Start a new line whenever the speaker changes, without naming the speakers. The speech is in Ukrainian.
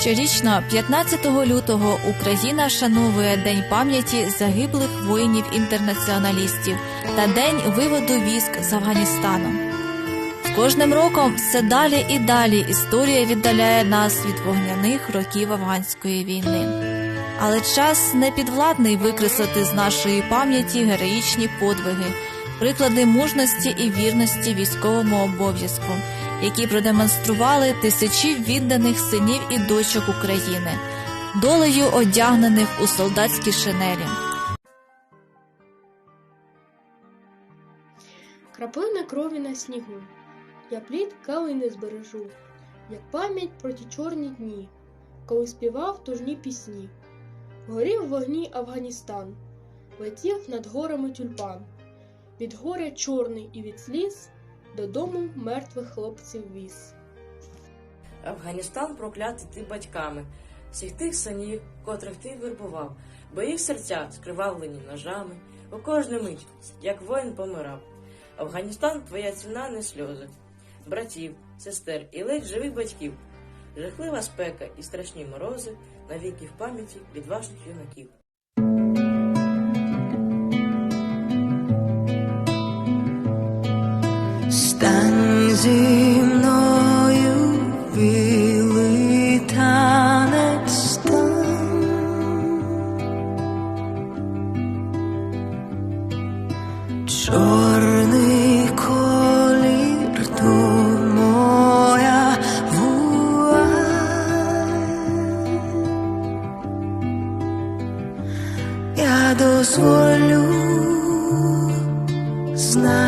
Щорічно, 15 лютого, Україна шановує День пам'яті загиблих воїнів-інтернаціоналістів та День виводу військ з Афганістану. З кожним роком все далі і далі історія віддаляє нас від вогняних років афганської війни. Але час не підвладний викреслити з нашої пам'яті героїчні подвиги, приклади мужності і вірності військовому обов'язку, які продемонстрували тисячі відданих синів і дочок України, долею одягнених у солдатські шинелі.
Краплина крові на снігу, я плід калини збережу, як пам'ять про ті чорні дні, коли співав тужні пісні. Горів в вогні Афганістан, летів над горами тюльпан, від горя чорний і від сліз додому мертвих хлопців віз.
Афганістан проклятий ти батьками, всіх тих синів, котрих ти вербував, бо їх серця скривавлені ножами, у кожну мить, як воїн помирав. Афганістан твоя ціна не сльози, братів, сестер і ледь живих батьків, жахлива спека і страшні морози навіки в пам'яті відважних юнаків.
Стань зі мною білий танець стань. Чорний колір то дозволю знай